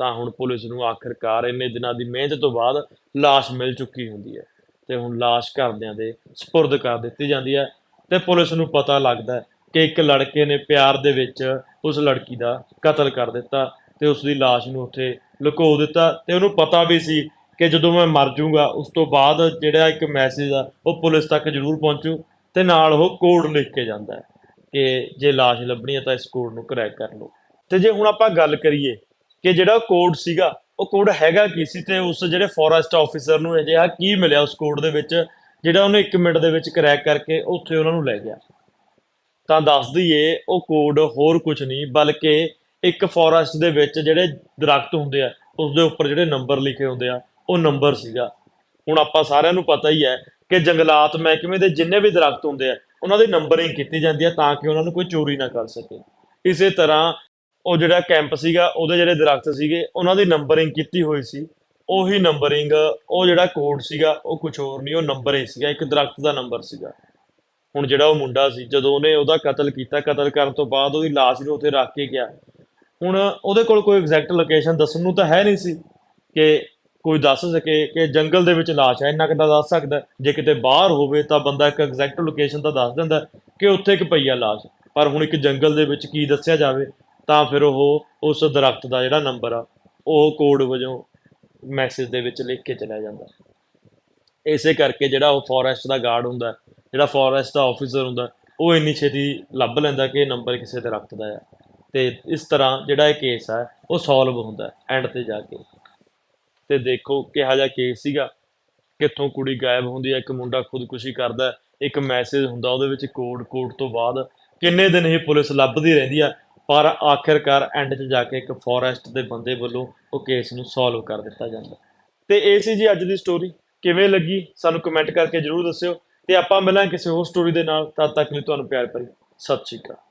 ਤਾਂ ਹੁਣ ਪੁਲਿਸ ਨੂੰ ਆਖਿਰਕਾਰ ਇੰਨੇ ਦਿਨਾਂ ਦੀ ਮਿਹਨਤ ਤੋਂ ਬਾਅਦ ਲਾਸ਼ ਮਿਲ ਚੁੱਕੀ ਹੁੰਦੀ ਹੈ ਤੇ ਹੁਣ ਲਾਸ਼ ਘਰਦਿਆਂ ਦੇ ਸਪੁਰਦ ਕਰ ਦਿੱਤੀ ਜਾਂਦੀ ਹੈ ਤੇ ਪੁਲਿਸ ਨੂੰ ਪਤਾ ਲੱਗਦਾ ਹੈ ਕਿ ਇੱਕ ਲੜਕੇ ਨੇ ਪਿਆਰ ਦੇ ਵਿੱਚ ਉਸ ਲੜਕੀ ਦਾ ਕਤਲ ਕਰ ਦਿੱਤਾ ਤੇ ਉਸ ਦੀ ਲਾਸ਼ ਨੂੰ ਉੱਥੇ ਲੁਕੋ ਦਿੱਤਾ ਤੇ ਉਹਨੂੰ ਪਤਾ ਵੀ ਸੀ ਕਿ ਜਦੋਂ ਮੈਂ ਮਰ ਜਾਊਂਗਾ, ਉਸ ਤੋਂ ਬਾਅਦ ਜਿਹੜਾ ਇੱਕ ਮੈਸੇਜ ਆ, ਉਹ ਪੁਲਿਸ ਤੱਕ ਜ਼ਰੂਰ ਪਹੁੰਚੂ ਤੇ ਨਾਲ ਉਹ ਕੋਡ ਲਿਖ ਕੇ ਜਾਂਦਾ ਹੈ ਕਿ ਜੇ ਲਾਸ਼ ਲੱਭਣੀ ਹੈ ਤਾਂ ਇਸ ਕੋਡ ਨੂੰ ਕਰੈਕ ਕਰ ਲਓ। ਤੇ ਜੇ ਹੁਣ ਆਪਾਂ ਗੱਲ ਕਰੀਏ ਕਿ ਜਿਹੜਾ ਕੋਡ ਸੀਗਾ, ਉਹ ਕੋਡ ਹੈਗਾ ਕੀ ਸੀ ਤੇ ਉਸ ਜਿਹੜੇ ਫੋਰੈਸਟ ਆਫੀਸਰ ਨੂੰ ਅਜਿਹਾ ਕੀ ਮਿਲਿਆ ਉਸ ਕੋਡ ਦੇ ਵਿੱਚ, ਜਿਹੜਾ ਉਹਨੇ 1 ਮਿੰਟ ਦੇ ਵਿੱਚ ਕਰੈਕ ਕਰਕੇ ਉੱਥੇ ਉਹਨਾਂ ਨੂੰ ਲੈ ਗਿਆ। ਤਾਂ ਦੱਸ ਦਈਏ, ਉਹ ਕੋਡ ਹੋਰ ਕੁਝ ਨਹੀਂ, ਬਲਕਿ ਇੱਕ ਫੋਰੈਸਟ ਦੇ ਵਿੱਚ ਜਿਹੜੇ ਦਰਖਤ ਹੁੰਦੇ ਆ ਉਸ ਦੇ ਉੱਪਰ ਜਿਹੜੇ ਨੰਬਰ ਲਿਖੇ ਹੁੰਦੇ ਆ ਉਹ ਨੰਬਰ ਸੀਗਾ। ਹੁਣ ਆਪਾਂ ਸਾਰਿਆਂ ਨੂੰ ਪਤਾ ਹੀ ਹੈ ਕਿ ਜੰਗਲਾਤ ਮਹਿਕਮੇ ਦੇ ਜਿੰਨੇ ਵੀ ਦਰਖਤ ਹੁੰਦੇ ਆ, ਉਹਨਾਂ ਦੀ ਨੰਬਰਿੰਗ ਕੀਤੀ ਜਾਂਦੀ ਹੈ ਤਾਂ ਕਿ ਉਹਨਾਂ ਨੂੰ ਕੋਈ ਚੋਰੀ ਨਾ ਕਰ ਸਕੇ। ਇਸੇ ਤਰ੍ਹਾਂ ਉਹ ਜਿਹੜਾ ਕੈਂਪ ਸੀਗਾ, ਉਹਦੇ ਜਿਹੜੇ ਦਰਖਤ ਸੀਗੇ, ਉਹਨਾਂ ਦੀ ਨੰਬਰਿੰਗ ਕੀਤੀ ਹੋਈ ਸੀ। ਉਹੀ ਨੰਬਰਿੰਗ, ਉਹ ਜਿਹੜਾ ਕੋਡ ਸੀਗਾ, ਉਹ ਕੁਝ ਹੋਰ ਨਹੀਂ, ਉਹ ਨੰਬਰ ਹੀ ਸੀਗਾ, ਇੱਕ ਦਰਖਤ ਦਾ ਨੰਬਰ ਸੀਗਾ। ਹੁਣ ਜਿਹੜਾ ਉਹ ਮੁੰਡਾ ਸੀ, ਜਦੋਂ ਉਹਨੇ ਉਹਦਾ ਕਤਲ ਕੀਤਾ, ਕਤਲ ਕਰਨ ਤੋਂ ਬਾਅਦ ਉਹਦੀ ਲਾਸ਼ ਨੂੰ ਉੱਥੇ ਰੱਖ ਕੇ ਗਿਆ। ਹੁਣ ਉਹਦੇ ਕੋਲ ਕੋਈ ਐਗਜ਼ੈਕਟ ਲੋਕੇਸ਼ਨ ਦੱਸਣ ਨੂੰ ਤਾਂ ਹੈ ਨਹੀਂ ਸੀ ਕਿ ਕੋਈ ਦੱਸ ਸਕੇ ਕਿ ਜੰਗਲ ਦੇ ਵਿੱਚ ਲਾਸ਼ ਹੈ, ਇੰਨਾ ਕਿੱਦਾਂ ਦੱਸ ਸਕਦਾ ਜੇ ਕਿਤੇ ਬਾਹਰ ਹੋਵੇ ਤਾਂ ਬੰਦਾ ਇੱਕ ਐਗਜ਼ੈਕਟ ਲੋਕੇਸ਼ਨ ਤਾਂ ਦੱਸ ਦਿੰਦਾ ਕਿ ਉੱਥੇ ਇੱਕ ਪਈ ਆ ਲਾਸ਼ ਪਰ ਹੁਣ ਇੱਕ ਜੰਗਲ ਦੇ ਵਿੱਚ ਕੀ ਦੱਸਿਆ ਜਾਵੇ, ਤਾਂ ਫਿਰ ਉਹ ਉਸ ਦਰਖਤ ਦਾ ਜਿਹੜਾ ਨੰਬਰ ਆ, ਉਹ ਕੋਡ ਵਜੋਂ ਮੈਸੇਜ ਦੇ ਵਿੱਚ ਲਿਖ ਕੇ ਚਲਿਆ ਜਾਂਦਾ ਇਸੇ ਕਰਕੇ ਜਿਹੜਾ ਉਹ ਫੋਰੈਸਟ ਦਾ ਗਾਰਡ ਹੁੰਦਾ ਜਿਹੜਾ ਫੋਰੈਸਟ ਦਾ ਆਫੀਸਰ ਹੁੰਦਾ ਉਹ ਇੰਨੀ ਛੇਤੀ ਲੱਭ ਲੈਂਦਾ ਕਿ ਇਹ ਨੰਬਰ ਕਿਸੇ ਦਰਖਤ ਦਾ ਆ ਤੇ ਇਸ ਤਰ੍ਹਾਂ ਜਿਹੜਾ ਇਹ ਕੇਸ ਹੈ ਉਹ ਸੋਲਵ ਹੁੰਦਾ ਐਂਡ ਤੇ ਜਾ ਕੇ। ਤੇ ਦੇਖੋ ਕਿਹਾ ਜਿਹਾ ਕੇਸ ਸੀਗਾ, ਕਿੱਥੋਂ ਕੁੜੀ ਗਾਇਬ ਹੁੰਦੀ ਹੈ, ਇੱਕ ਮੁੰਡਾ ਖੁਦਕੁਸ਼ੀ ਕਰਦਾ ਇੱਕ ਮੈਸੇਜ ਹੁੰਦਾ ਉਹਦੇ ਵਿੱਚ ਕੋਡ ਕੋਡ ਤੋਂ ਬਾਅਦ ਕਿੰਨੇ ਦਿਨ ਇਹ ਪੁਲਿਸ ਲੱਭਦੀ ਰਹਿੰਦੀ ਆ, ਪਰ ਆਖਿਰਕਾਰ ਐਂਡ 'ਚ ਜਾ ਕੇ ਇੱਕ ਫੋਰੈਸਟ ਦੇ ਬੰਦੇ ਵੱਲੋਂ ਉਹ ਕੇਸ ਨੂੰ ਸੋਲਵ ਕਰ ਦਿੱਤਾ ਜਾਂਦਾ। ਤੇ ਇਹ ਸੀ ਜੀ ਅੱਜ ਦੀ ਸਟੋਰੀ ਕਿਵੇਂ ਲੱਗੀ? ਸਾਨੂੰ ਕਮੈਂਟ ਕਰਕੇ ਜਰੂਰ ਦੱਸਿਓ। ਤੇ ਆਪਾਂ ਮਿਲਾਂ ਕਿਸੇ ਹੋਰ ਸਟੋਰੀ ਦੇ ਨਾਲ, ਤਦ ਤੱਕ ਲਈ ਤੁਹਾਨੂੰ ਪਿਆਰ ਭਰੀ, ਸਤਿ ਸ਼੍ਰੀ ਅਕਾਲ।